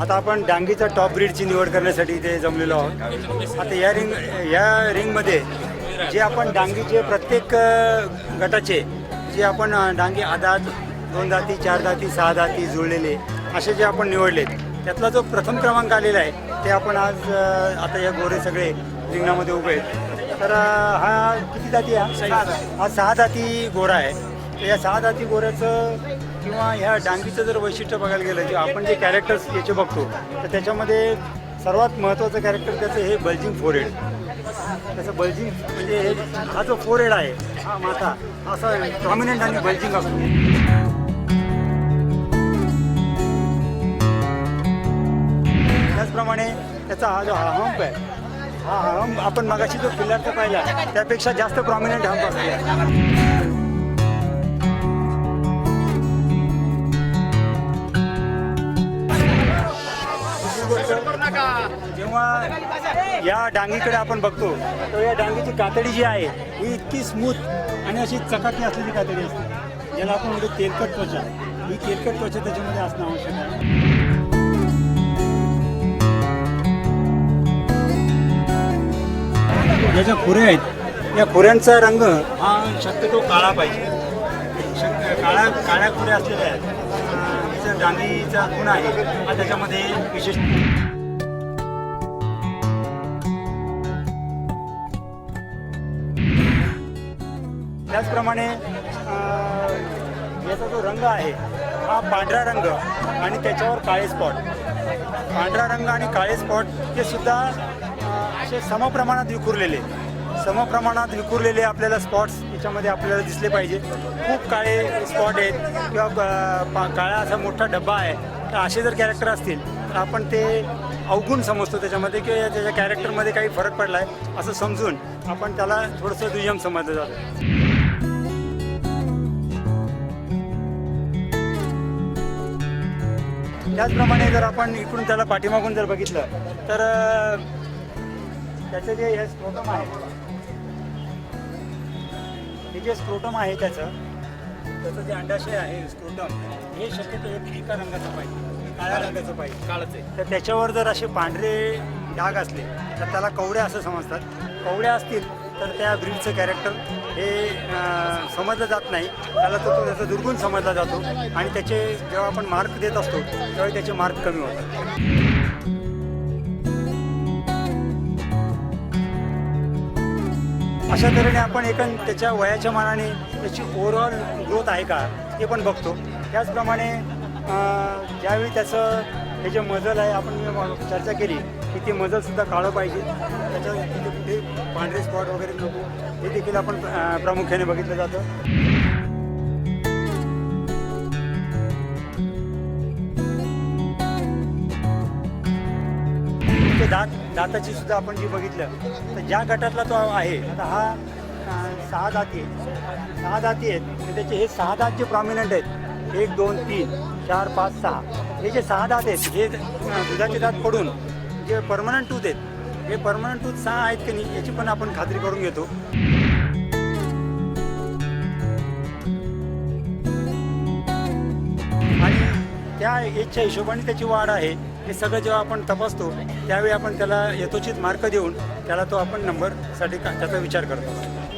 आता आपण डांगीच्या टॉप ब्रीडची निवड करण्यासाठी इथे जमलेलो आहोत. आता या रिंग या रिंगमध्ये जे आपण डांगीचे प्रत्येक गटाचे जे आपण डांगी आदात दोन जाती चार जाती सहा जाती जुळलेले असे जे आपण निवडलेत त्यातला जो प्रथम क्रमांक आलेला आहे ते आपण आज आता या गोरे सगळे रिंगणामध्ये उभे आहेत. तर हा किती जाती आहे? हा? सहा जाती गोरा आहे. तर या सहा जाती गोऱ्याचं किंवा ह्या डांगीचं जर वैशिष्ट्य बघायला गेलं की आपण जे कॅरेक्टर्स याचे बघतो तर त्याच्यामध्ये सर्वात महत्त्वाचं कॅरेक्टर त्याचं हे बल्जिंग फोरेड त्याचं बल्जिंग म्हणजे हे हा जो फोरेड आहे हा माथा असा प्रॉमिनंट आणि बल्जिंग असतो. त्याचप्रमाणे त्याचा हा जो हंप आहे हा हंप आपण मगाशी जो पिल्लरचा पाहिला त्यापेक्षा जास्त प्रॉमिनंट हंप असतो. जेव्हा या डांगीकडे आपण बघतो तर या डांगीची कातडी जी आहे ही इतकी स्मूथ आणि अशी चकाकी असलेली कातडी असते. ज्याला आपण म्हणतो तेलकट त्वचा. ही तेलकट त्वचा त्याच्यामध्ये असणं आवश्यक आहे. या ज्या खुऱ्या आहेत या खुऱ्यांचा रंग हा शक्यतो काळा पाहिजे. शक्य काळ्या काळ्या खुऱ्या असलेल्या आहेत. अं, डांगीचा गुण आहे हा त्याच्यामध्ये विशेष त्याचप्रमाणे याचा जो रंग आहे हा पांढरा रंग आणि त्याच्यावर काळे स्पॉट पांढरा रंग आणि काळे स्पॉट हे सुद्धा असे समप्रमाणात विखुरलेले. समप्रमाणात विखुरलेले आपल्याला स्पॉट्स याच्यामध्ये आपल्याला दिसले पाहिजे. खूप काळे स्पॉट आहेत किंवा पा- काळा असा मोठा डब्बा आहे. तर असे जर कॅरेक्टर असतील तर आपण ते अवगुण समजतो त्याच्यामध्ये किंवा त्याच्या कॅरेक्टरमध्ये काही फरक पडला आहे असं समजून आपण त्याला थोडंसं दुय्यम समजलं जातं. त्याचप्रमाणे जर आपण इकडून त्याला पाठीमागून जर बघितलं तर त्याचं जे हे स्क्रोटम आहे हे जे स्क्रोटम आहे त्याचं त्याचं जे अंडाशय आहे स्क्रोटम हे शक्यतो एक एका रंगाचं पाहिजे काळ्या रंगाचं पाहिजे. काळच आहे. तर त्याच्यावर जर असे पांढरे डाग असले तर त्याला कवड्या असं समजतात. कवड्या असतील तर त्या ब्रीडचं कॅरेक्टर हे समजलं जात नाही. त्याला तो तो त्याचा दुर्गुण समजला जातो आणि त्याचे जेव्हा आपण मार्क देत असतो तेव्हा त्याचे मार्क कमी होतात. अशा तऱ्हेने आपण एकन त्याच्या वयाच्या मानाने त्याची ओव्हरऑल ग्रोथ आहे का ते पण बघतो. त्याचप्रमाणे ज्यावेळी त्याचं हे जे मजल आहे आपण चर्चा केली तिथे मजलसुद्धा काळं पाहिजे. त्याच्या तिथे कुठे पांढरे स्पॉट वगैरे नको. हे देखील आपण प्रामुख्याने बघितलं जातं. ते दात दाताची सुद्धा आपण जी बघितलं तर ज्या गटातला तो आहे आता हा सहा दाती आहेत. सहा दाती आहेत. तर त्याचे हे सहा दात जे प्रॉमिनंट आहेत एक दोन तीन चार पाच सहा हे जे सहा दात आहेत हे दुधाचे दात पडून जे परमनंट टूथ आहेत हे परमनंट टूथ सहा आहेत की नाही याची पण आपण खात्री करून घेतो. आणि त्या एजच्या हिशोबाने त्याची वाढ आहे. हे सगळं जेव्हा आपण तपासतो त्यावेळी आपण त्याला यथोचित मार्क देऊन त्याला तो आपण नंबरसाठी त्याचा विचार करतो.